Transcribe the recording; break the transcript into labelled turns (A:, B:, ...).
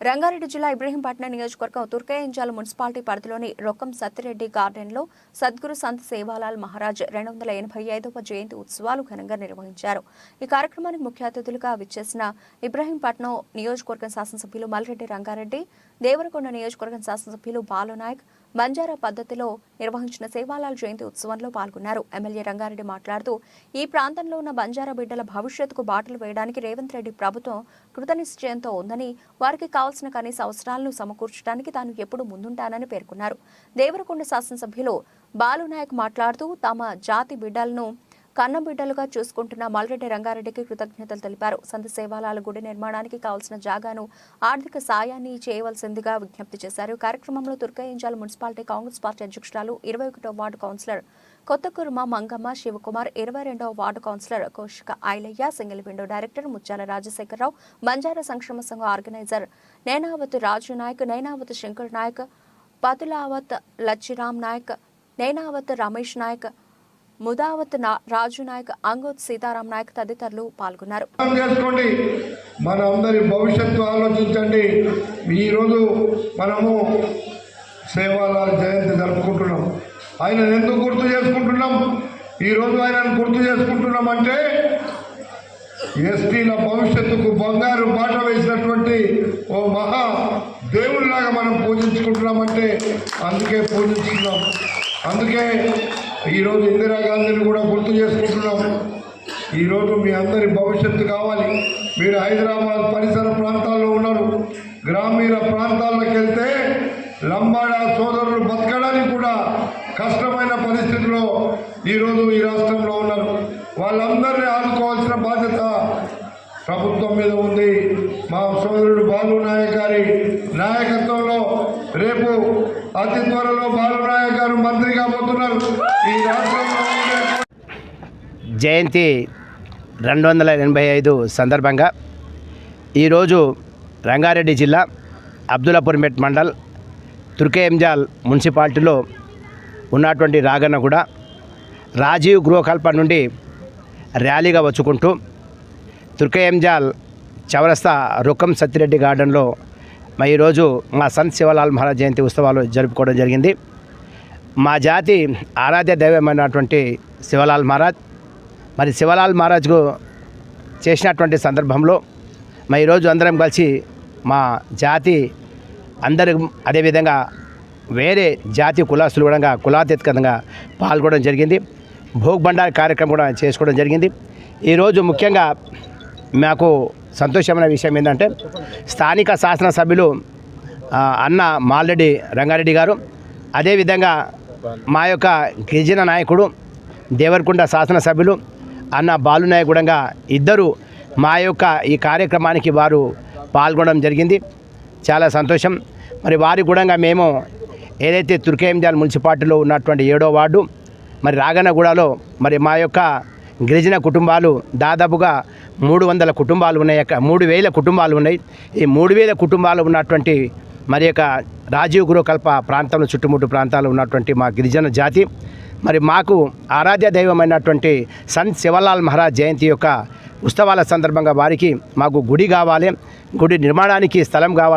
A: రంగారెడ్డి జిల్లా ఇబ్రహీంపట్నం నియోజకవర్గం తుర్కయంజాల మున్సిపాలిటీ పరిధిలోని రొక్కం సత్తిరెడ్డి గార్డెన్లో సద్గురు సంత్ సేవాలాల్ మహారాజ్ రెండు వందల ఎనభై ఐదవ జయంతి ఉత్సవాలు ఘనంగా నిర్వహించారు. ఈ కార్యక్రమానికి ముఖ్య అతిథులుగా విచ్చేసిన ఇబ్రహీంపట్నం నియోజకవర్గం శాసనసభ్యులు మల్రెడ్డి రంగారెడ్డి దేవరకొండ నియోజకవర్గం శాసనసభ్యులు బాలునాయక్ బంజారా పద్ధతిలో నిర్వహించిన సేవాలాల్ జయంతి ఉత్సవంలో పాల్గొన్నారు. ఎమ్మెల్యే రంగారెడ్డి మాట్లాడుతూ ఈ ప్రాంతంలో ఉన్న బంజారా బిడ్డల భవిష్యత్తుకు బాటలు వేయడానికి రేవంత్ రెడ్డి ప్రభుత్వం కృతనిశ్చయంతో ఉందని వారికి కావాల్సిన కనీస అవసరాలను సమకూర్చడానికి తాను ఎప్పుడు ముందుంటానని పేర్కొన్నారు. దేవరకొండ శాసనసభ్యులు బాలునాయక్ మాట్లాడుతూ తమ జాతి బిడ్డలను కన్నబిడ్డలుగా చూసుకుంటున్న మల్రెడ్డి రంగారెడ్డికి కృతజ్ఞతలు తెలిపారు. సంత సేవాలాల గుడి నిర్మాణానికి కావాల్సిన జాగాను ఆర్థిక సాయాన్ని చేయవలసిందిగా విజ్ఞప్తి చేశారు. కార్యక్రమంలో దుర్గయించాల మున్సిపాలిటీ కాంగ్రెస్ పార్టీ అధ్యక్షురాలు ఇరవై ఒకటో వార్డు కౌన్సిలర్ కొత్తకుర్మ మంగమ్మ శివకుమార్ ఇరవై రెండవ ward councillor Kaushika Ailayya single window director Muthyala Rajasekhararao Banjara సంక్షేమ సంఘం ఆర్గనైజర్ నైనావత్ రాజు నాయక్ నైనావత్ శంకర్ నాయక్ పతులావత్ లచ్చిరామ్ నాయక్ నైనావత్ రమేష్ నాయక్ ముదావత్ నా- రాజు నాయక్ అంగోత్ సీతారాం నాయక్ తదితరులు పాల్గొన్నారు.
B: చేసుకోండి. మన అందరి భవిష్యత్తు ఆలోచించండి. ఈరోజు మనము సేవాలాల జయంతి జరుపుకుంటున్నాం. ఆయన ఎందుకు గుర్తు చేసుకుంటున్నాం? ఈరోజు ఆయనను గుర్తు చేసుకుంటున్నాం అంటే ఎస్టీల భవిష్యత్తుకు బంగారు బాట వేసినటువంటి ఓ మహా దేవుడిలాగా మనం పూజించుకుంటున్నామంటే అందుకే పూజించుకున్నాం. అందుకే ఈరోజు ఇందిరాగాంధీని కూడా గుర్తు చేసుకుంటున్నాం ఈరోజు మీ అందరి భవిష్యత్తు కావాలి. మీరు హైదరాబాద్ పరిసర ప్రాంతాల్లో ఉన్నారు. గ్రామీణ ప్రాంతాల్లోకి వెళ్తే లంబాడా సోదరులు బతకడానికి కూడా కష్టమైన పరిస్థితిలో ఈరోజు ఈ రాష్ట్రంలో ఉన్నారు. వాళ్ళందరినీ ఆదుకోవాల్సిన బాధ్యత ప్రభుత్వం మీద ఉంది. మా సోదరుడు బాలు నాయక్ గారి నాయకత్వంలో రేపు అతి త్వరలో బాలు నాయక్ గారు మంత్రి ఈ రాష్ట్రంలో
C: జయంతి రెండు వందల ఎనభై ఐదు సందర్భంగా ఈరోజు రంగారెడ్డి జిల్లా అబ్దుల్లాపూర్మెట్ మండల్ తుర్కేంజాల్ మున్సిపాలిటీలో ఉన్నటువంటి రాగన్నగూడ రాజీవ్ గృహకల్ప నుండి ర్యాలీగా వచ్చుకుంటూ తుర్కేంజాల్ చవరస్తా రుఖం సత్తిరెడ్డి గార్డెన్లో మా ఈరోజు మా సంత్ శివలాల్ మహారాజ్ జయంతి ఉత్సవాలు జరుపుకోవడం జరిగింది. మా జాతి ఆరాధ్య దైవమైనటువంటి శివలాల్ మహారాజ్. మరి శివలాల్ మహారాజ్కు చేసినటువంటి సందర్భంలో మా ఈరోజు అందరం కలిసి మా జాతి అందరి అదేవిధంగా వేరే జాతి కులాస్తులు కూడా కులాతీతంగా పాల్గొనడం జరిగింది. భోగ్ భండార్ కార్యక్రమం కూడా చేసుకోవడం జరిగింది. ఈరోజు ముఖ్యంగా మాకు సంతోషమైన విషయం ఏంటంటే స్థానిక శాసనసభ్యులు అన్న మాల్రెడ్డి రంగారెడ్డి గారు అదేవిధంగా మా యొక్క గిరిజన నాయకుడు దేవరకొండ శాసనసభ్యులు అన్న బాలునాయకుడంగా ఇద్దరు మా యొక్క ఈ కార్యక్రమానికి వారు పాల్గొనడం జరిగింది. చాలా సంతోషం. మరి వారి కూడా మేము ఏదైతే తుర్కేంజాల్ మున్సిపాలిటీలో ఉన్నటువంటి ఏడో వార్డు మరి రాగనగూడలో మరి మా యొక్క గిరిజన కుటుంబాలు దాదాపుగా మూడు వందల కుటుంబాలు ఉన్నాయి. మూడు వేల కుటుంబాలు ఉన్నాయి. ఈ మూడు వేల కుటుంబాలు ఉన్నటువంటి మరి యొక్క రాజీవ్ గురుకల్ప ప్రాంతంలో చుట్టుముట్టు ప్రాంతాల్లో ఉన్నటువంటి మా గిరిజన జాతి మరి మాకు ఆరాధ్య దైవమైనటువంటి సంత్ శివలాల్ మహారాజ్ జయంతి యొక్క ఉత్సవాల సందర్భంగా వారికి మాకు గుడి కావాలి గుడి నిర్మాణానికి స్థలం కావాలి.